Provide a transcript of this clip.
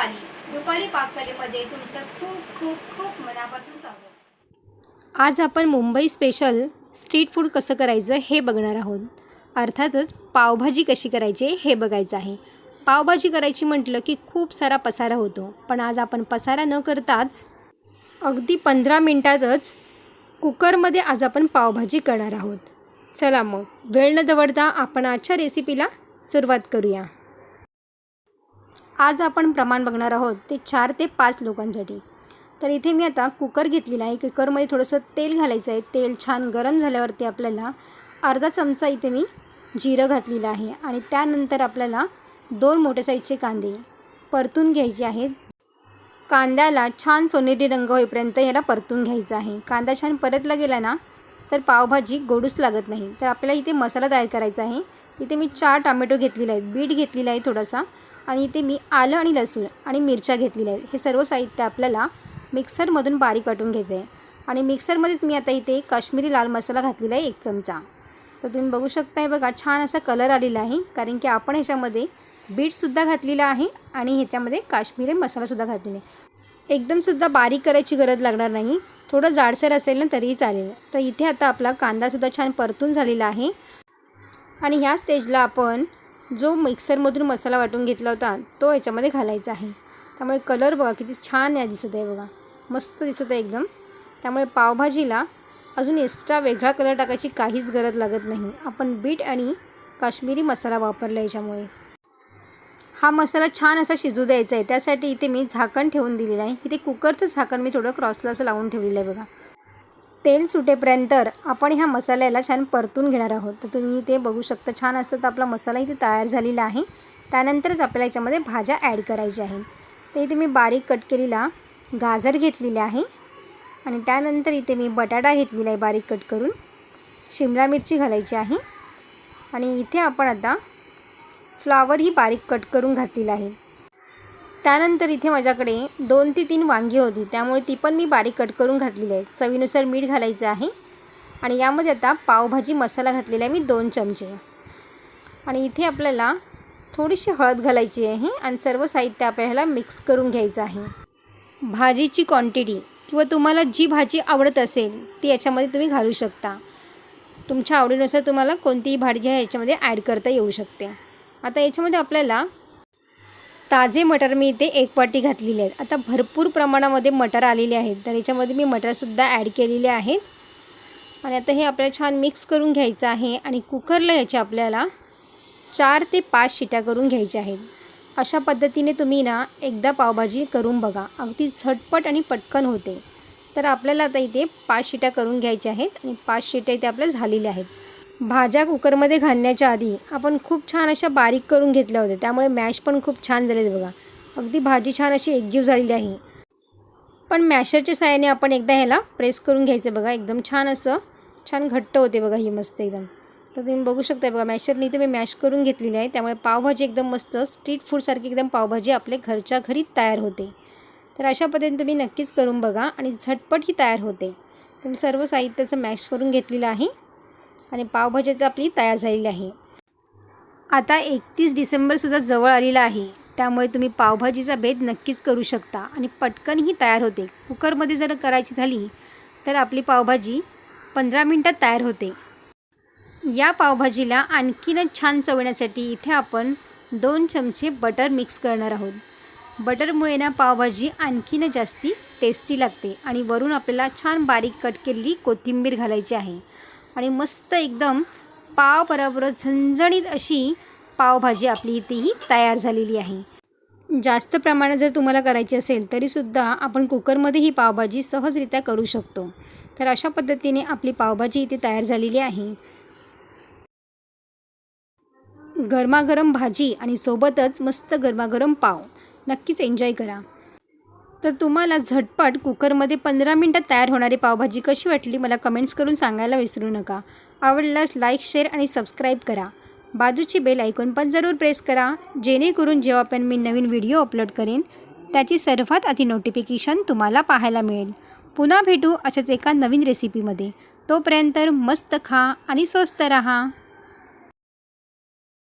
रुपाली. रुपाली पाककलेमध्ये तुमचं खूप खूप खूप मनापासून स्वागत. आज आपण मुंबई स्पेशल स्ट्रीट फूड कसं करायचं हे बघणार आहोत. अर्थातच पावभाजी कशी करायची हे बघायचं आहे. पावभाजी करायची म्हटलं की खूप सारा पसारा होतो. पण आज आपण पसारा न करताच अगदी पंधरा मिनटातच कुकरमध्ये आज आपण पावभाजी करणार आहोत. चला मग वेळ न दवडता आपण आजच्या रेसिपीला सुरुवात करूया. आज आपण प्रमाण बघणार आहोत ते चार ते पाच लोकांसाठी. तर इथे मी आता कुकर घेतलेला आहे. कुकरमध्ये थोडंसं तेल घालायचं आहे. तेल छान गरम झाल्यावरती आपल्याला अर्धा चमचा इथे मी जिरं घातलेलं आहे. आणि त्यानंतर आपल्याला दोन मोठ्या साईजचे कांदे परतून घ्यायचे आहेत. कांद्याला छान सोनेरी रंग होईपर्यंत याला परतून घ्यायचा आहे. कांदा छान परतला गेला ना तर पावभाजी गोडूच लागत नाही. तर आपल्याला इथे मसाला तयार करायचा आहे. इथे मी चार टोमॅटो घेतलेले आहेत. बीट घेतलेला आहे थोडासा. आणि इथे मी आलं आणि लसूण आणि मिरच्या घेतलेल्या आहेत. हे सर्व साहित्य आपल्याला मिक्सरमधून बारीक वाटून घ्यायचं आहे. आणि मिक्सरमध्येच मी आता इथे काश्मीरी लाल मसाला घातलेला आहे एक चमचा. तर तुम्ही बघू शकताय बघा छान असा कलर आलेला आहे. कारण की आपण ह्याच्यामध्ये बीटसुद्धा घातलेला आहे आणि ह्याच्यामध्ये काश्मीरी मसालासुद्धा घातलेला आहे. एकदमसुद्धा बारीक करायची गरज लागणार नाही. थोडं जाडसर असेल ना तरीही चालेल. तर इथे आता आपला कांदासुद्धा छान परतून झालेला आहे. आणि ह्या स्टेजला आपण जो मिक्सरमधून मसाला वाटून घेतला होता तो याच्यामध्ये घालायचा आहे. त्यामुळे कलर बघा किती छान आहे दिसत आहे बघा. मस्त दिसत आहे एकदम. त्यामुळे पावभाजीला अजून एक्स्ट्रा वेगळा कलर टाकायची काहीच गरज लागत नाही. आपण बीट आणि काश्मीरी मसाला वापरला याच्यामुळे. हा मसाला छान असा शिजू द्यायचा आहे. त्यासाठी इथे मी झाकण ठेवून दिलेलं आहे. इथे कुकरचं झाकण मी थोडं क्रॉसला असं लावून ठेवलेलं आहे बघा. तेल सुटेपर्यंत आपण ह्या मसाल्याला छान परतून घेणार आहोत. तर तुम्ही इथे बघू शकता. छान असं तर आपला मसाला इथे तयार झालेला आहे. त्यानंतरच आपल्याला याच्यामध्ये भाज्या ॲड करायच्या आहेत. तर इथे मी बारीक कट केलेला गाजर घेतलेली आहे. आणि त्यानंतर इथे मी बटाटा घेतलेला आहे बारीक कट करून. शिमला मिरची घालायची आहे. आणि इथे आपण आता फ्लावर ही बारीक कट करून घातलेला आहे. त्यानंतर इथे माझ्याकडे दोन ते तीन वांगी होती. त्यामुळे ती पण मी बारीक कट करून घातलेली आहे चवीनुसार मीठ घालायचं आहे. आणि यामध्ये आता पावभाजी मसाला घातलेला आहे मी दोन चमचे. आणि इथे आपल्याला थोडीशी हळद घालायची आहे आणि सर्व साहित्य आपल्याला मिक्स करून घ्यायचं आहे. भाजीची क्वांटिटी किंवा तुम्हाला जी भाजी आवडत असेल ती याच्यामध्ये तुम्ही घालू शकता. तुमच्या आवडीनुसार तुम्हाला कोणतीही भाजी आहे याच्यामध्ये ॲड करता येऊ शकते. आता याच्यामध्ये आपल्याला ताजे मटर मी इथे एक वाटी घातलेले आहेत. आता भरपूर प्रमाणामध्ये मटर आलेले आहेत. तर याच्यामध्ये मी मटरसुद्धा ॲड केलेले आहेत. आणि आता हे आपल्याला छान मिक्स करून घ्यायचं आहे. आणि कुकरला याचे आपल्याला चार ते पाच शिट्या करून घ्यायच्या आहेत. अशा पद्धतीने तुम्ही ना एकदा पावभाजी करून बघा. अगदी झटपट आणि पटकन होते. तर आपल्याला आता इथे पाच शिट्या करून घ्यायच्या आहेत. आणि पाच शिट्या इथे आपल्या झालेल्या आहेत. भाज्या कुकरमध्ये घालण्याच्या आधी आपण खूप छान अशा बारीक करून घेतल्या होत्या. त्यामुळे मॅश पण खूप छान झाले बघा. अगदी भाजी छान अशी एकजीव झालेली आहे. पण मॅशरच्या साह्याने आपण एकदा ह्याला प्रेस करून घ्यायचं बघा. एकदम छान असं छान घट्ट होते बघा ही मस्त एकदम. तर तुम्ही बघू शकता बघा मॅशरने इथे मी मॅश करून घेतलेली आहे. त्यामुळे पावभाजी एकदम मस्त स्ट्रीट फूडसारखी एकदम पावभाजी आपल्या घरच्या घरी तयार होते. तर अशा पद्धतीने तुम्ही नक्कीच करून बघा आणि झटपट ही तयार होते. तुम्ही सर्व साहित्याचं मॅश करून घेतलेलं आहे. आणि पावभाजी तर आपली तयार झालेली आहे. आता एकतीस डिसेंबरसुद्धा जवळ आलेला आहे. त्यामुळे तुम्ही पावभाजीचा भेद नक्कीच करू शकता आणि पटकनही तयार होते. कुकरमध्ये जर करायची झाली तर आपली पावभाजी पंधरा मिनटात तयार होते. या पावभाजीला आणखीनच छान चवण्यासाठी इथे आपण दोन चमचे बटर मिक्स करणार आहोत. बटरमुळे ना पावभाजी आणखीनच जास्ती टेस्टी लागते आणि वरून आपल्याला छान बारीक कट केलेली कोथिंबीर घालायची आहे. आणि मस्त एकदम पाव बरोबर झणझणीत अशी पावभाजी आपली इथेही तयार झालेली आहे. जास्त प्रमाणात जर तुम्हाला करायची असेल तरीसुद्धा आपण कुकरमध्ये ही पावभाजी सहजरित्या करू शकतो. तर अशा पद्धतीने आपली पावभाजी इथे तयार झालेली आहे. गरमागरम भाजी आणि सोबतच मस्त गरमागरम पाव. नक्कीच एन्जॉय करा. तर तुम्हाला झटपट कुकरमध्ये पंधरा मिनटात तयार होणारी पावभाजी कशी वाटली मला कमेंट्स करून सांगायला विसरू नका. आवडल्यास लाईक शेअर आणि सबस्क्राईब करा. बाजूची बेल ऐकून पण जरूर प्रेस करा जेणेकरून जेव्हा पण मी नवीन व्हिडिओ अपलोड करेन त्याची सर्वात आधी नोटिफिकेशन तुम्हाला पाहायला मिळेल. पुन्हा भेटू अशाच एका नवीन रेसिपीमध्ये तोपर्यंत मस्त खा आणि स्वस्त रहा.